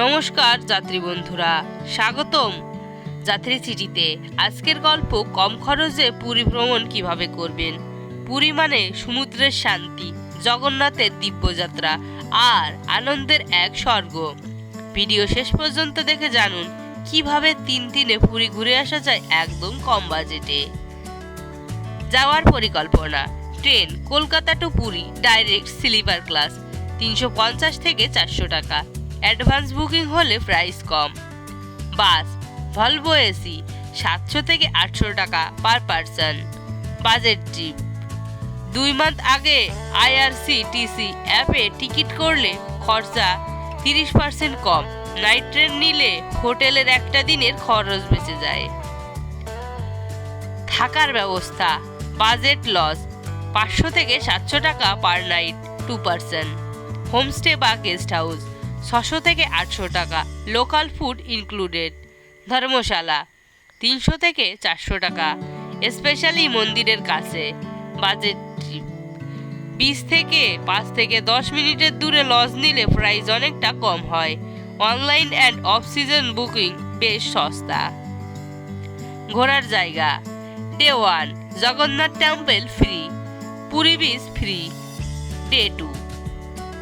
নমস্কার, যাত্রী বন্ধুরা। স্বাগতম যাত্রী চিঠিতে আজকের গল্প কম খরচে পুরী ভ্রমণ কীভাবে করবেন? পুরী মানে সমুদ্রের শান্তি, জগন্নাথের দিব্যযাত্রা আর আনন্দের এক স্বর্গ। ভিডিও শেষ পর্যন্ত দেখে জানুন, কীভাবে তিন দিনে পুরী ঘুরে আসা যায় একদম কম বাজেটে। যাওয়ার পরিকল্পনা, train Kolkata to Puri, direct sleeper class, তিনশো পঞ্চাশ থেকে চারশো টাকা। অ্যাডভান্স বুকিং হলে প্রাইস কম। বাস ভলভো এসি সাতশো থেকে আটশো টাকা পার পারসন বাজেট ট্রিপ দুই মান্থ আগে আইআরসিটিসি অ্যাপে টিকিট করলে খরচা তিরিশ পার্সেন্ট কম। নাইট ট্রেন নিলে হোটেলের একটা দিনের খরচ বেঁচে যায়। থাকার ব্যবস্থা বাজেট লস পাঁচশো থেকে সাতশো টাকা per night two person homestay বা গেস্ট হাউস ছশো থেকে আটশো টাকা লোকাল ফুড ইনক্লুডেড ধর্মশালা, তিনশো থেকে চারশো টাকা স্পেশালি মন্দিরের কাছে বাজেট ট্রিপ বিশ থেকে পাঁচ থেকে দশ মিনিটের দূরে লজ নিলে প্রাইস অনেকটা কম হয়। Online and off season booking বেশ সস্তা। ঘোরার জায়গা day one Jagannath temple free Puri beach free day two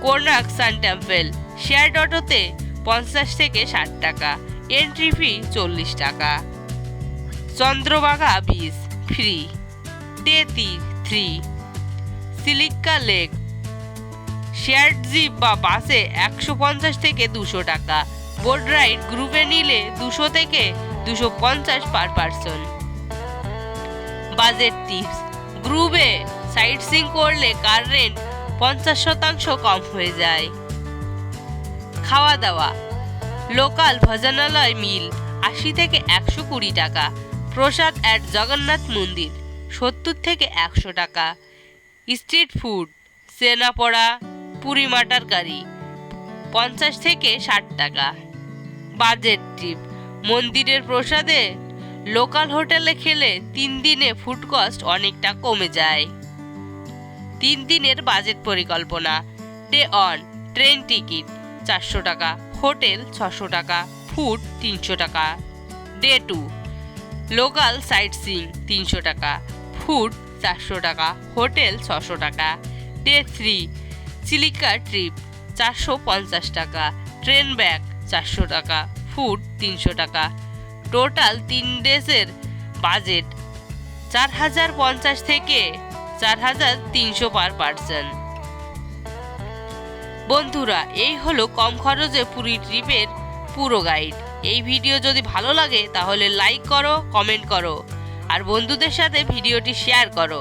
Konark sun temple share অটোতে পঞ্চাশ থেকে ষাট টাকা এন্ট্রি ফি চল্লিশ টাকা। Chandrabhaga beach free day three Chilika lake, share jeep বা বাসে একশো পঞ্চাশ থেকে দুশো টাকা, বোট রাইড গ্রুপে নিলে দুশো থেকে দুশো পঞ্চাশ পার পার্সন। বাজেট টিপস, গ্রুপে সাইট সিং করলে কার রেন্ট পঞ্চাশ শতাংশ কম হয়ে যায়। খাওয়া দাওয়া লোকাল ভজনালয় মিল আশি থেকে একশো কুড়ি টাকা। প্রসাদ অ্যাট জগন্নাথ মন্দির, সত্তর থেকে একশো টাকা। স্ট্রিট ফুড সেনাপড়া পুরি মাটার কারি পঞ্চাশ থেকে ষাট টাকা। বাজেট ট্রিপ মন্দিরের প্রসাদে লোকাল হোটেলে খেলে তিন দিনে ফুড কস্ট অনেকটা কমে যায়। তিন দিনের বাজেট পরিকল্পনা ডে অন ট্রেন টিকিট চারশো টাকা, হোটেল ছশো টাকা, ফুড তিনশো টাকা। Day two local sightseeing তিনশো টাকা ফুড চারশো টাকা, হোটেল ছশো টাকা। ডে থ্রি চিলিকা ট্রিপ চারশো পঞ্চাশ টাকা ট্রেন ব্যাগ চারশো টাকা ফুড তিনশো টাকা। টোটাল তিন ডেজের বাজেট চার হাজার পঞ্চাশ থেকে চার হাজার তিনশো পার পার্সন বন্ধুরা, এই হলো কম খরচে পুরী ট্রিপের পুরো গাইড এই ভিডিও যদি ভালো লাগে, তাহলে লাইক করো কমেন্ট করো। আর বন্ধুদের সাথে ভিডিওটি শেয়ার করো।